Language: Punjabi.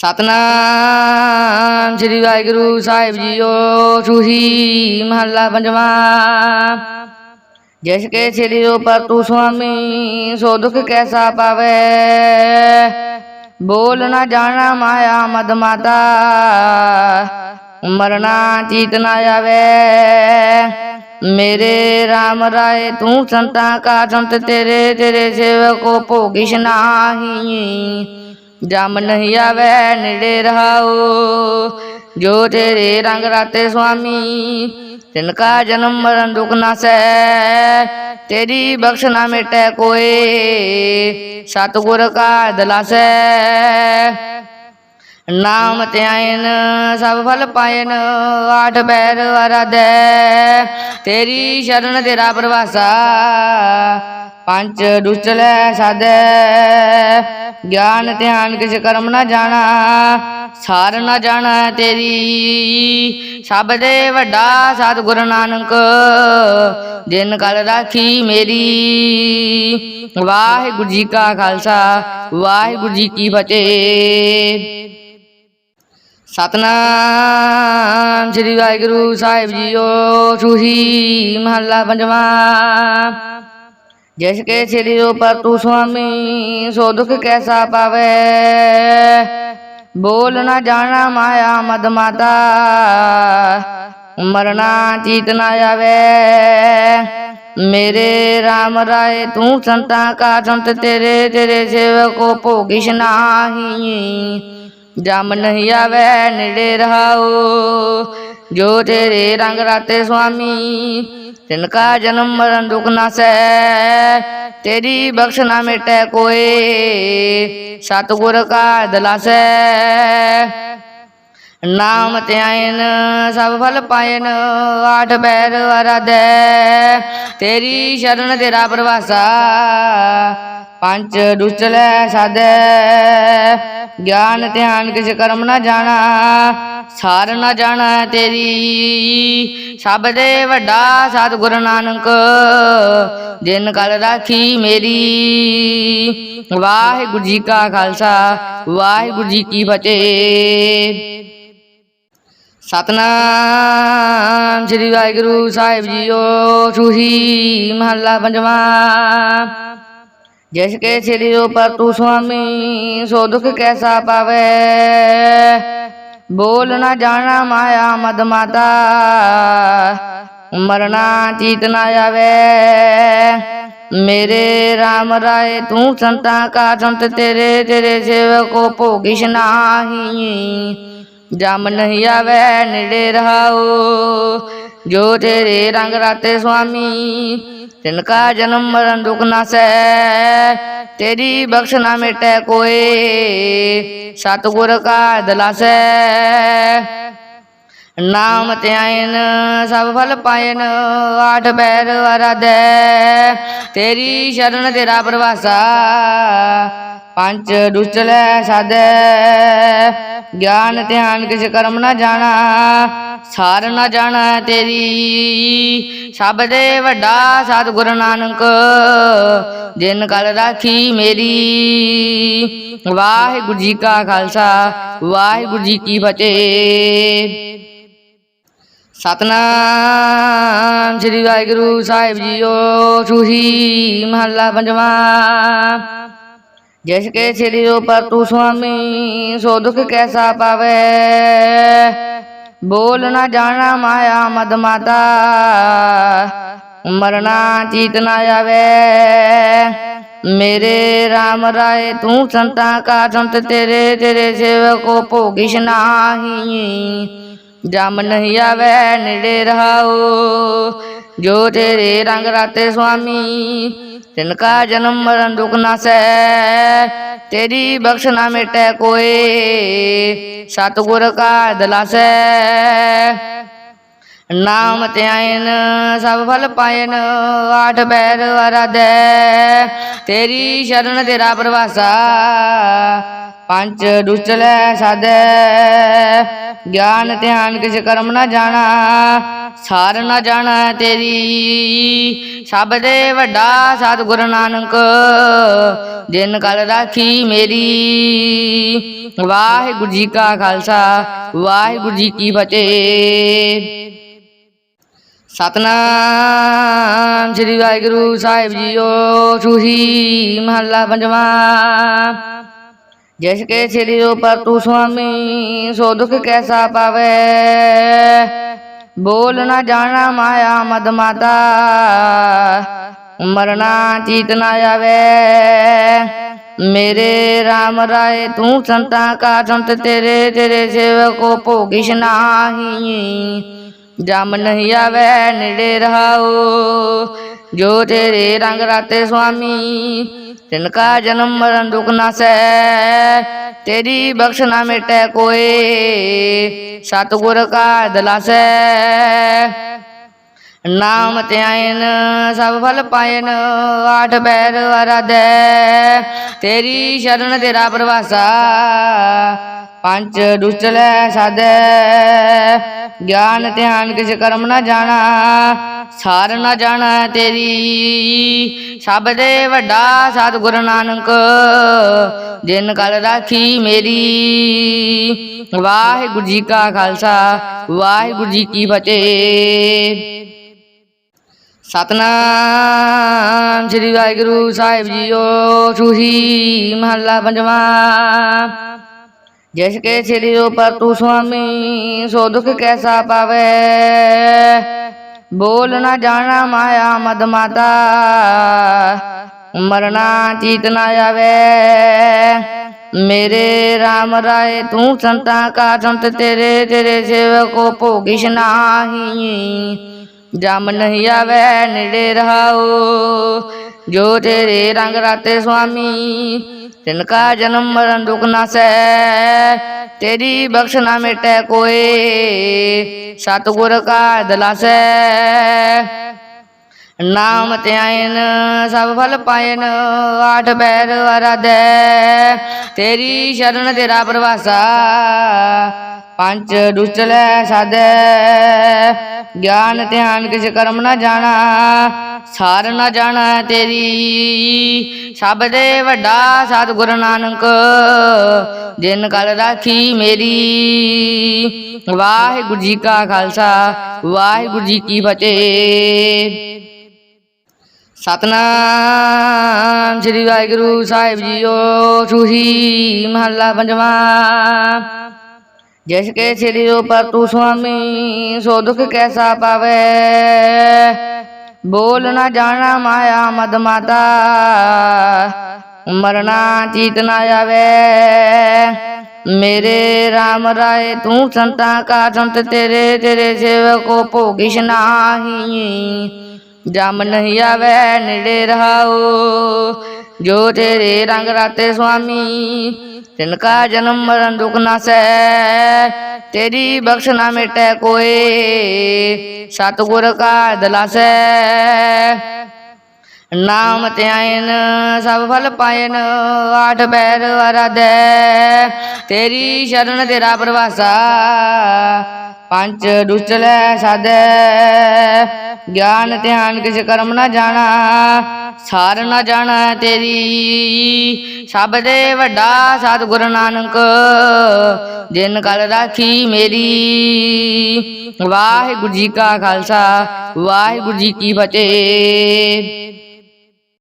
ਸਤਨਾਮ ਸ੍ਰੀ ਵਾਹਿਗੁਰੂ ਸਾਹਿਬ ਜੀਓ ਸੁਹੀ ਮਹੱਲਾ ਪੰਜਵਾਂ। ਜਿਸ ਕੇ ਸ੍ਰੀ ਉਪਰ ਤੂੰ ਸੁਆਮੀ, ਸੋ ਦੁਖ ਕੈਸਾ ਪਾਵੇ? ਬੋਲ ਨਾ ਜਾਣਾ ਮਾਇਆ ਮਦ ਮਾਤਾ, ਮਰਨਾ ਚੀਤ ਨਾ ਆਵੇ। ਮੇਰੇ RAM ਰਾਏ, ਤੂੰ ਸੰਤਾਂ ਕਾ ਸੰਤ ਤੇਰੇ ਤੇਰੇ ਸੇਵਕੋ ਭੋਗਿਸ਼ ਨਾਹੀ। ਜਮ ਨਹੀਂ ਆਵੇ, ਨੇੜੇ ਰਹਾਓ। ਜੋ ਤੇਰੇ ਰੰਗ ਰਾਤੇ ਸੁਆਮੀ ਤਿਨ ਕਾ ਜਨਮ ਮਰਨ ਦੁਖ ਨਾਸੈ ਤੇਰੀ ਬਖਸ਼ ਨਾ ਮਿਟੈ ਕੋਏ, ਸਤਿਗੁਰ ਕਾ ਦਲਾਸੈ ਨਾਮ ਧਿਆਇਨ, ਸਭ ਫਲ ਪਾਇਨ, ਆਠ ਬੈਰ ਅਰਾਧੈ ਤੇਰੀ ਸ਼ਰਨ ਤੇਰਾ ਪ੍ਰਵਾਸਾ। ਪੰਜ ਦੁਸ਼ਟ ਲੈ ਸਾਧੈ। ਗਿਆਨ ਧਿਆਨ ਕਿਛ ਕਰਮ ਨਾ ਜਾਣਾ ਸਾਰ ਨਾ ਜਾਣਾ ਤੇਰੀ। ਸਭ ਦੇ ਵੱਡਾ ਸਤਿਗੁਰ ਨਾਨਕ ਦਿਨ ਕਲ ਰਾਖੀ ਮੇਰੀ। ਵਾਹਿਗੁਰੂ ਜੀ ਕਾ ਖਾਲਸਾ ਵਾਹਿਗੁਰੂ ਜੀ ਕੀ ਫਤਿਹ। ਸਤਨਾਮ ਸ੍ਰੀ ਵਾਹਿਗੁਰੂ ਸਾਹਿਬ ਜੀਓ ਸੁਹੀ ਮਹੱਲਾ ਪੰਜਵਾਂ। ਜਿਸ ਕੇ ਸ੍ਰੀ ਉਪਰ ਤੂ ਸੁਆਮੀ, ਸੋ ਦੁਖ ਕੈਸਾ ਪਾਵੇ? ਬੋਲ ਨਾ ਜਾਣਾ ਮਾਇਆ ਮਦ ਮਾਤਾ ਮਰਨਾ ਚੀਤ ਨਾ ਆਵੇ। ਮੇਰੇ RAM ਰਾਏ, ਤੂੰ ਸੰਤਾਂ ਕਾ ਸੰਤ ਤੇਰੇ ਤੇਰੇ ਸੇਵਕੋ ਭੋਗਿਸ਼ ਜਮ ਨਹੀਂ ਆਵੇ, ਨੇੜੇ ਰਹਾਓ, ਜੋ ਤੇਰੇ ਰੰਗ ਰਾਤੇ ਸੁਆਮੀ। ਤਿਨ ਕਾ ਜਨਮ ਮਰਨ ਦੁਖ ਨਾਸੈ, ਤੇਰੀ ਬਖਸ਼ ਨਾ ਮਿਟੈ ਕੋਏ ਸਤਿਗੁਰ ਕਾ ਦਲਾਸੈ। ਨਾਮ ਧਿਆਇਨ, ਸਭ ਫਲ ਪਾਇਨ, ਆਠ ਬੈਰ ਅਰਾਧੈ ਤੇਰੀ ਸ਼ਰਨ ਤੇਰਾ ਪ੍ਰਵਾਸਾ, ਪੰਜ ਦੁਸ਼ਟ ਲੈ ਸਾਧੈ। ਗਿਆਨ ਧਿਆਨ ਕਿਛ ਕਰਮ ਨਾ ਜਾਣਾ ਸਾਰ ਨਾ ਜਾਣਾ ਤੇਰੀ। ਸਭ ਦੇ ਵੱਡਾ ਸਤਿਗੁਰ ਨਾਨਕ ਦਿਨ ਕਲ ਰਾਖੀ ਮੇਰੀ। ਵਾਹਿਗੁਰੂ ਜੀ ਕਾ ਖਾਲਸਾ, ਵਾਹਿਗੁਰੂ ਜੀ ਕੀ ਫਤਿਹ। ਸਤਨਾਮ ਸ੍ਰੀ ਵਾਹਿਗੁਰੂ ਸਾਹਿਬ ਜੀਓ, ਸੁਹੀ ਮਹੱਲਾ ਪੰਜਵਾਂ। ਜਿਸ ਕੇ ਸ੍ਰੀ ਉਪਰ ਤੂ ਸੁਆਮੀ, ਸੋ ਦੁਖ ਕੈਸਾ ਪਾਵੇ? ਬੋਲ ਨਾ ਜਾਣਾ ਮਾਇਆ ਮਦ ਮਾਤਾ। ਮਰਨਾ ਚੀਤ ਨਾ ਆਵੇ। ਮੇਰੇ RAM ਰਾਏ, ਤੂੰ ਸੰਤਾਂ ਕਾ ਸੰਤ ਤੇਰੇ ਤੇਰੇ ਸੇਵਕੋ ਭੋਗਿਸ਼ ਨਾਹੀ। ਜਮ ਨਹੀਂ ਆਵੇ, ਨੇੜੇ ਰਹਾਓ, ਜੋ ਤੇਰੇ ਰੰਗ ਰਾਤੇ ਸੁਆਮੀ। ਤਿਨ ਕਾ ਜਨਮ ਮਰਨ ਦੁਖ ਨਾਸੈ, ਤੇਰੀ ਬਖਸ਼ ਨਾ ਮਿਟੈ ਕੋਏ ਸਤਿਗੁਰ ਕਾ ਦਲਾਸੈ। ਨਾਮ ਧਿਆਇਨ, ਸਭ ਫਲ ਪਾਇਨ, ਆਠ ਬੈਰ ਅਰਾਧੈ ਤੇਰੀ ਸ਼ਰਨ ਤੇਰਾ ਪ੍ਰਵਾਸਾ ਪੰਜ ਦੁਸ਼ਟ ਲੈ ਸਾਧੈ ਗਿਆਨ ਧਿਆਨ ਕਿਛ ਕਰਮ ਨਾ ਜਾਣਾ। ਸਾਰ ਨਾ ਜਾਣਾ ਤੇਰੀ। ਸਭ ਦੇ ਵੱਡਾ ਸਤਿਗੁਰ ਨਾਨਕ ਦਿਨ ਕਲ ਰਾਖੀ ਮੇਰੀ। ਵਾਹਿਗੁਰੂ ਜੀ ਕਾ ਖਾਲਸਾ ਵਾਹਿਗੁਰੂ ਜੀ ਕੀ ਫਤਿਹ। ਸਤਨਾਮ ਸ੍ਰੀ ਵਾਹਿਗੁਰੂ ਸਾਹਿਬ ਜੀਓ ਸੁਹੀ ਮਹੱਲਾ ਪੰਜਵਾਂ। ਜਿਸ ਕੇ ਸ੍ਰੀ ਉਪਰ ਤੂ ਸੁਆਮੀ, ਸੋ ਦੁਖ ਕੈਸਾ ਪਾਵੇ? ਬੋਲ ਨਾ ਜਾਣਾ ਮਾਇਆ ਮਦ ਮਾਤਾ ਮਰਨਾ ਚੀਤ ਨਾ ਆਵੇ। ਮੇਰੇ RAM ਰਾਏ, ਤੂੰ ਸੰਤਾਂ ਕਾ ਸੰਤ ਤੇਰੇ ਤੇਰੇ ਸੇਵਕੋ ਭੋਗਿਸ਼ ਨਾਹੀ। ਜਮ ਨਹੀਂ ਆਵੇ, ਨੇੜੇ ਰਹਾਓ, ਜੋ ਤੇਰੇ ਰੰਗ ਰਾਤੇ ਸੁਆਮੀ। ਤਿਨ ਕਾ ਜਨਮ ਮਰਨ ਦੁਖ ਨਾਸੈ, ਤੇਰੀ ਬਖਸ਼ ਨਾ ਮਿਟੈ ਕੋਏ ਸਤਿਗੁਰ ਕਾ ਦਲਾਸੈ ਨਾਮ ਧਿਆਇਨ, ਸਭ ਫਲ ਪਾਇਨ, ਆਠ ਬੈਰ ਅਰਾਧੈ। ਤੇਰੀ ਸ਼ਰਨ ਤੇਰਾ ਪ੍ਰਵਾਸਾ, ਪੰਜ ਦੁਸ਼ਟ ਲੈ ਸਾਧੈ। ਗਿਆਨ ਧਿਆਨ ਕਿਛ ਕਰਮ ਨਾ ਜਾਣਾ ਸਾਰ ਨਾ ਜਾਣੈ ਤੇਰੀ। ਸਭ ਦੇ ਵੱਡਾ ਸਤਿਗੁਰ ਨਾਨਕ, ਦਿਨ ਕਲ ਰਾਖੀ ਮੇਰੀ। ਵਾਹਿਗੁਰੂ ਜੀ ਕਾ ਖਾਲਸਾ, ਵਾਹਿਗੁਰੂ ਜੀ ਕੀ ਫਤਿਹ। ਸਤਨਾਮ ਸ੍ਰੀ ਵਾਹਿਗੁਰੂ ਸਾਹਿਬ ਜੀਓ, ਸੁਹੀ ਮਹੱਲਾ ਪੰਜਵਾਂ। ਜਿਸ ਕੇ ਸ੍ਰੀ ਉਪਰ ਤੂੰ ਸੁਆਮੀ, ਸੋ ਦੁਖ ਕੈਸਾ ਪਾਵੇ। ਬੋਲ ਨਾ ਜਾਣਾ ਮਾਇਆ ਮਦ ਮਾਤਾ। ਮਰਨਾ ਚੀਤ ਨਾ ਆਵੇ। ਮੇਰੇ RAM ਰਾਏ, ਤੂੰ ਸੰਤਾਂ ਕਾ ਸੰਤ ਤੇਰੇ ਤੇਰੇ ਸੇਵਕੋ ਭੋਗਿਸ਼ ਨਾਹੀ। ਜਮ ਨਹੀਂ ਆਵੇ, ਨੇੜੇ ਰਹਾਓ। ਜੋ ਤੇਰੇ ਰੰਗ ਰਾਤੇ ਸੁਆਮੀ ਤਿਨ ਕਾ ਜਨਮ ਮਰਨ ਦੁਖ ਨਾ ਸੈ ਤੇਰੀ ਬਖਸ਼ ਨਾ ਮਿਟੈ ਕੋਏ, ਸਤਿਗੁਰ ਕਾ ਦਲਾਸੈ। ਨਾਮ ਧਿਆਇਨ, ਸਭ ਫਲ ਪਾਇਨ, ਆਠ ਬੈਰ ਅਰਾਧੈ। ਤੇਰੀ ਸ਼ਰਨ ਤੇਰਾ ਪ੍ਰਵਾਸਾ, ਪੰਜ ਦੁਸ਼ਟ ਲੈ ਸਾਧੈ। ਗਿਆਨ ਧਿਆਨ ਕਿਛ ਕਰਮ ਨਾ ਜਾਣਾ, ਸਾਰ ਨਾ ਜਾਣਾ ਤੇਰੀ। ਸਭ ਦੇ ਵੱਡਾ ਸਤਿਗੁਰ ਨਾਨਕ ਦਿਨ ਕਲ ਰਾਖੀ ਮੇਰੀ। ਵਾਹਿਗੁਰੂ ਜੀ ਕਾ ਖਾਲਸਾ, ਵਾਹਿਗੁਰੂ ਜੀ ਕੀ ਫਤਿਹ। ਸਤਨਾਮ, ਸ੍ਰੀ ਵਾਹਿਗੁਰੂ ਸਾਹਿਬ ਜੀਓ ਸੁਹੀ ਮਹੱਲਾ ਪੰਜਵਾਂ। ਜਿਸ ਕੇ ਸ੍ਰੀ ਉਪਰ ਤੂੰ ਸੁਆਮੀ, ਸੋ ਦੁਖ ਕੈਸਾ ਪਾਵੇ? ਬੋਲ ਨਾ ਜਾਣਾ ਮਾਇਆ ਮਦ ਮਾਤਾ, ਮਰਨਾ ਚੀਤ ਨਾ ਆਵੇ। ਮੇਰੇ RAM ਰਾਏ, ਤੂੰ ਸੰਤਾਂ ਕਾ ਸੰਤ ਤੇਰੇ ਤੇਰੇ ਸੇਵਕੋ ਭੋਗਿਸ਼ ਨਾਹੀ। ਜਮ ਨਹੀਂ ਆਵੇ, ਨੇੜੇ ਰਹਾਓ। ਜੋ ਤੇਰੇ ਰੰਗ ਰਾਤੇ ਸੁਆਮੀ ਤਿਨ ਕਾ ਜਨਮ ਮਰਨ ਦੁਖ ਨਾ ਸੈ ਤੇਰੀ ਬਖਸ਼ ਨਾ ਮਿਟੈ ਕੋਏ, ਸਤਿਗੁਰ ਕਾ ਦਲਾਸੈ ਨਾਮ ਧਿਆਇਨ ਸਭ ਫਲ ਪਾਇਨ, ਆਠ ਬੈਰ ਅਰਾਧੈ ਤੇਰੀ ਸ਼ਰਨ ਤੇਰਾ ਪ੍ਰਵਾਸਾ। ਪੰਜ ਦੁਸਟਲੈ ਲੈ ਗਿਆਨ ਧਿਆਨ ਕਿਛ ਕਰਮ ਨਾ ਜਾਣਾ, ਸਾਰ ਨਾ ਜਾਣਾ ਤੇਰੀ। ਸਭ ਦੇ ਵੱਡਾ ਸਤਿਗੁਰ ਨਾਨਕ ਦਿਨ ਕਲ ਰਾਖੀ ਮੇਰੀ। ਵਾਹਿਗੁਰੂ ਜੀ ਕਾ ਖਾਲਸਾ, ਵਾਹਿਗੁਰੂ ਜੀ ਕੀ ਫਤਿਹ। ਸਤਨਾਮ ਸ੍ਰੀ ਵਾਹਿਗੁਰੂ ਸਾਹਿਬ ਜੀਓ, ਸੁਹੀ ਮਹੱਲਾ ਪੰਜਵਾਂ। ਜਿਸ ਕੇ ਸ੍ਰੀ ਉਪਰ ਤੂੰ ਸੁਆਮੀ, ਸੋ ਦੁਖ ਕੈਸਾ ਪਾਵੇ? ਬੋਲ ਨਾ ਜਾਣਾ ਮਾਇਆ ਮਦ ਮਾਤਾ, ਮਰਨਾ ਚੀਤ ਨਾ ਆਵੇ। ਮੇਰੇ RAM ਰਾਏ, ਤੂੰ ਸੰਤਾਂ ਕਾ ਸੰਤ ਤੇਰੇ ਤੇਰੇ ਸੇਵਕੋ ਭੋਗਿਸ਼ ਨਾਹੀ। ਜਮ ਨਹੀਂ ਆਵੇ, ਨੇੜੇ ਰਹਾਓ। ਜੋ ਤੇਰੇ ਰੰਗ ਰਾਤੇ ਸੁਆਮੀ ਤਿਨ ਕਾ ਜਨਮ ਮਰਨ ਦੁਖ ਨਾ ਤੇਰੀ ਬਖਸ਼ ਨਾ ਮਿਟੈ ਕੋਏ, ਸਤਿਗੁਰ ਕਾ ਦਲਾਸੈ। ਨਾਮ ਧਿਆਇਨ, ਸਭ ਫਲ ਪਾਇਨ, ਆਠ ਬੈਰ ਅਰਾਧੈ ਤੇਰੀ ਸ਼ਰਨ ਤੇਰਾ ਪ੍ਰਵਾਸਾ, ਪੰਜ ਦੁਸ਼ਟ ਲੈ ਸਾਧੈ। ਗਿਆਨ ਧਿਆਨ ਕਿਛ ਕਰਮ ਨਾ ਜਾਣਾ ਸਾਰ ਨਾ ਜਾਣਾ ਤੇਰੀ। ਸਭ ਦੇ ਵੱਡਾ ਸਤਿਗੁਰ ਨਾਨਕ ਦਿਨ ਕਲ ਰਾਖੀ ਮੇਰੀ। ਵਾਹਿਗੁਰੂ ਜੀ ਕਾ ਖਾਲਸਾ, ਵਾਹਿਗੁਰੂ ਜੀ ਕੀ ਫਤਿਹ।